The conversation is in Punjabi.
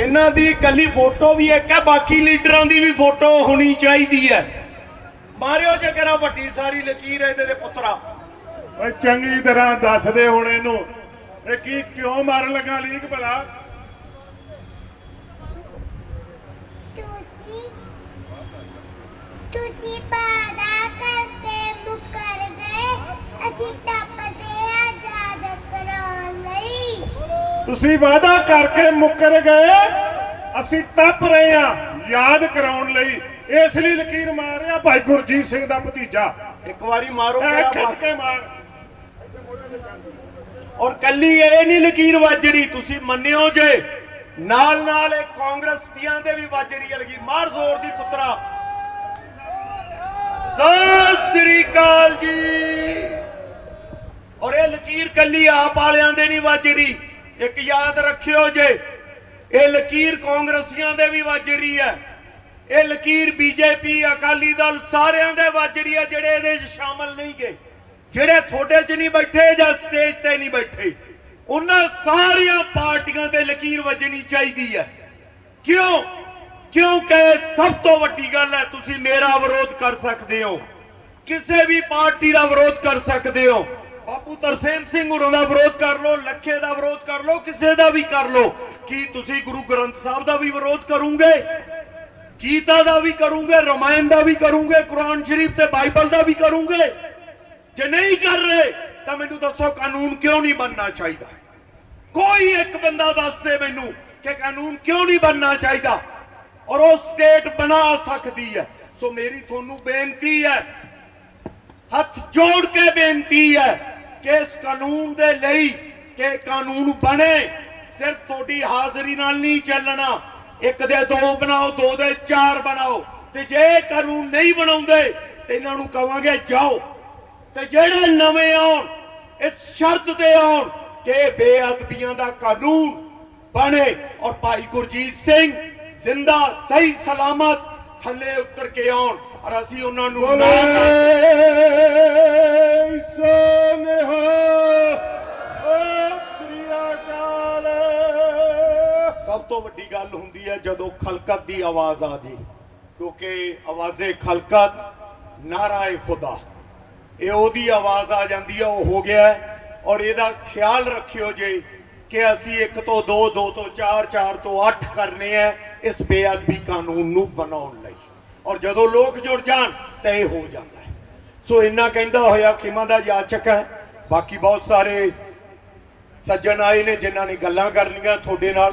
ਇਹਨਾਂ ਦੀ ਇਕੱਲੀ ਫੋਟੋ ਵੀ ਇੱਕ ਹੈ, ਬਾਕੀ ਲੀਡਰਾਂ ਦੀ ਵੀ ਫੋਟੋ ਹੋਣੀ ਚਾਹੀਦੀ ਹੈ। ਮਾਰਿਓ ਜੇ ਕਰਾ ਵੱਡੀ ਸਾਰੀ ਲਕੀਰ ਇਹਦੇ ਦੇ ਪੁੱਤਰਾ। ਓਏ ਚੰਗੀ ਤਰ੍ਹਾਂ ਦੱਸਦੇ ਹੁਣ ਇਹਨੂੰ। ਇਹ ਕੀ ਕਿਉਂ ਮਾਰਨ ਲੱਗਾ ਲੀਕ ਭਲਾ ਤੁਸੀਂ ਤੁਸੀਂ ਵਾਦਾ ਕਰਕੇ ਮੁਕਰ ਗਏ ਅਸੀਂ ਟੱਪਦੇ ਆਜ਼ਾਦ ਕਰਾਉਣ ਲਈ ਤੁਸੀਂ ਵਾਅਦਾ ਕਰਕੇ ਮੁੱਕਰ ਗਏ। ਅਸੀਂ ਟੱਪ ਰਹੇ ਆ ਯਾਦ ਕਰਾਉਣ ਲਈ। ਇਸ ਲਈ ਲਕੀਰ ਮਾਰ ਰਿਹਾ ਭਾਈ ਗੁਰਜੀਤ ਸਿੰਘ ਦਾ ਭਤੀਜਾ। ਇੱਕ ਵਾਰੀ ਮਾਰੋ ਕਿਆ ਖਿੱਚ। ਕੇ ਮਾਰ। ਔਰ ਕੱਲੀ ਇਹ ਨਹੀਂ ਲਕੀਰ ਵੱਜਣੀ ਤੁਸੀਂ ਮੰਨਿਓ ਜੇ। ਨਾਲ ਨਾਲ ਇਹ ਕਾਂਗਰਸ ਦੀਆਂ ਦੇ ਵੀ ਵੱਜਣੀ ਹੈ ਲਕੀਰ। ਮਾਰ ਜ਼ੋਰ ਦੀ ਪੁੱਤਰਾ। ਸਤਿ ਸ੍ਰੀ ਅਕਾਲ ਜੀ। ਔਰ ਇਹ ਲਕੀਰ ਕੱਲੀ ਆਪ ਵਾਲਿਆਂ ਦੇ ਨਹੀਂ ਵੱਜਣੀ ਇੱਕ ਯਾਦ ਰੱਖਿਓ ਜੇ, ਇਹ ਲਕੀਰ ਕਾਂਗਰਸੀਆਂ ਦੇ ਵੀ ਵੱਜ ਰਹੀ ਹੈ। ਇਹ ਲਕੀਰ ਬੀਜੇਪੀ, ਅਕਾਲੀ ਦਲ ਸਾਰਿਆਂ ਦੇ ਵੱਜ ਰਹੀ ਹੈ, ਜਿਹੜੇ ਇਹਦੇ 'ਚ ਸ਼ਾਮਲ ਨਹੀਂ ਗਏ। ਜਿਹੜੇ ਤੁਹਾਡੇ 'ਚ ਨਹੀਂ ਬੈਠੇ ਜਾਂ ਸਟੇਜ ਤੇ ਨਹੀਂ ਬੈਠੇ, ਉਹਨਾਂ ਸਾਰੀਆਂ ਪਾਰਟੀਆਂ ਤੇ ਲਕੀਰ ਵੱਜਣੀ ਚਾਹੀਦੀ ਹੈ। ਕਿਉਂ? ਕਿਉਂਕਿ ਸਭ ਤੋਂ ਵੱਡੀ ਗੱਲ ਹੈ, ਤੁਸੀਂ ਮੇਰਾ ਵਿਰੋਧ ਕਰ ਸਕਦੇ ਹੋ। ਕਿਸੇ ਵੀ ਪਾਰਟੀ ਦਾ ਵਿਰੋਧ ਕਰ ਸਕਦੇ ਹੋ। ਬਾਪੂ ਤਰਸੇਮ ਸਿੰਘ ਹੋਰਾਂ ਦਾ ਵਿਰੋਧ ਕਰ ਲਓ, ਲੱਖੇ ਦਾ ਵਿਰੋਧ ਕਰ ਲਓ, ਕਿਸੇ ਦਾ ਵੀ ਕਰ ਲਓ। ਕੀ ਤੁਸੀਂ ਗੁਰੂ ਗ੍ਰੰਥ ਸਾਹਿਬ ਦਾ ਵੀ ਵਿਰੋਧ ਕਰੋਗੇ? ਗੀਤਾ ਦਾ ਵੀ ਕਰੋਗੇ, ਰਮਾਇਣ ਦਾ ਵੀ ਕਰੋਗੇ, ਕੁਰਾਨ ਸ਼ਰੀਫ ਤੇ ਬਾਈਬਲ ਦਾ ਵੀ ਕਰੋਗੇ? ਜੇ ਨਹੀਂ ਕਰ ਰਹੇ, ਤਾਂ ਮੈਨੂੰ ਦੱਸੋ ਕਾਨੂੰਨ ਕਿਉਂ ਨਹੀਂ ਬਣਨਾ ਚਾਹੀਦਾ? ਕੋਈ ਇੱਕ ਬੰਦਾ ਦੱਸ ਦੇ ਮੈਨੂੰ ਕਿ ਕਾਨੂੰਨ ਕਿਉਂ ਨਹੀਂ ਬਣਨਾ ਚਾਹੀਦਾ? ਔਰ ਉਹ ਸਟੇਟ ਬਣਾ ਸਕਦੀ ਹੈ। ਸੋ ਮੇਰੀ ਤੁਹਾਨੂੰ ਬੇਨਤੀ ਹੈ, ਹੱਥ ਜੋੜ ਕੇ ਬੇਨਤੀ ਹੈ ਕਿ ਇਸ ਕਾਨੂੰਨ ਦੇ ਲਈ ਕਿ ਕਾਨੂੰਨ ਬਣੇ? ਸਿਰਫ ਤੁਹਾਡੀ ਹਾਜ਼ਰੀ ਨਾਲ ਨਹੀਂ ਚੱਲਣਾ। ਇੱਕ ਦੇ ਦੋ ਬਣਾਓ, ਦੋ ਦੇ ਚਾਰ ਬਣਾਓ। ਤੇ ਜੇ ਕਾਨੂੰਨ ਨਹੀਂ ਬਣਾਉਂਦੇ, ਤੇ ਇਹਨਾਂ ਨੂੰ ਕਵਾਂਗੇ ਜਾਓ। ਤੇ ਜਿਹੜੇ ਨਵੇਂ ਆਉਣ, ਇਸ ਸ਼ਰਤ ਤੇ ਆਉਣ ਕਿ ਬੇਅਦਬੀਆਂ ਦਾ ਕਾਨੂੰਨ ਬਣੇ। ਔਰ ਭਾਈ ਗੁਰਜੀਤ ਸਿੰਘ ਜ਼ਿੰਦਾ, ਸਹੀ, ਸਲਾਮਤ ਥੱਲੇ ਉਤਰ ਕੇ ਆਉਣ। ਔਰ ਅਸੀਂ ਉਹਨਾਂ ਨੂੰ ਨਾ ਤੋਂ ਵੱਡੀ ਗੱਲ ਹੁੰਦੀ ਹੈ ਜਦੋਂ ਖਲਕਤ ਦੀ ਆਵਾਜ਼ ਆ ਜੀ ਕਿਉਂਕਿ ਆਵਾਜ਼ੇ ਖਲਕਤ ਨਾਰਾਏ ਖੁਦਾ। ਇਹ ਉਹਦੀ ਆਵਾਜ਼ ਆ ਜਾਂਦੀ ਹੈ, ਉਹ ਹੋ ਗਿਆ ਔਰ ਇਹਦਾ ਖਿਆਲ ਰੱਖਿਓ ਜੇ ਕਿ ਅਸੀਂ ਇੱਕ ਤੋਂ ਦੋ ਦੋ ਤੋਂ ਚਾਰ ਚਾਰ ਤੋਂ ਅੱਠ ਕਰਨੇ ਆ ਇਸ ਬੇਅਦਬੀ ਕਾਨੂੰਨ ਨੂੰ ਬਣਾਉਣ ਲਈ। ਔਰ ਜਦੋਂ ਲੋਕ ਜੁੜ ਜਾਣ, ਤਾਂ ਇਹ ਹੋ ਜਾਂਦਾ ਹੈ। ਸੋ ਇੰਨਾ ਕਹਿੰਦਾ ਹੋਇਆ ਖਿਮਾ ਦਾ ਯਾਚਕ ਹੈ। ਬਾਕੀ ਬਹੁਤ ਸਾਰੇ ਸੱਜਣ ਆਏ ਨੇ ਜਿਨ੍ਹਾਂ ਨੇ ਗੱਲਾਂ ਕਰਨੀਆਂ ਤੁਹਾਡੇ ਨਾਲ।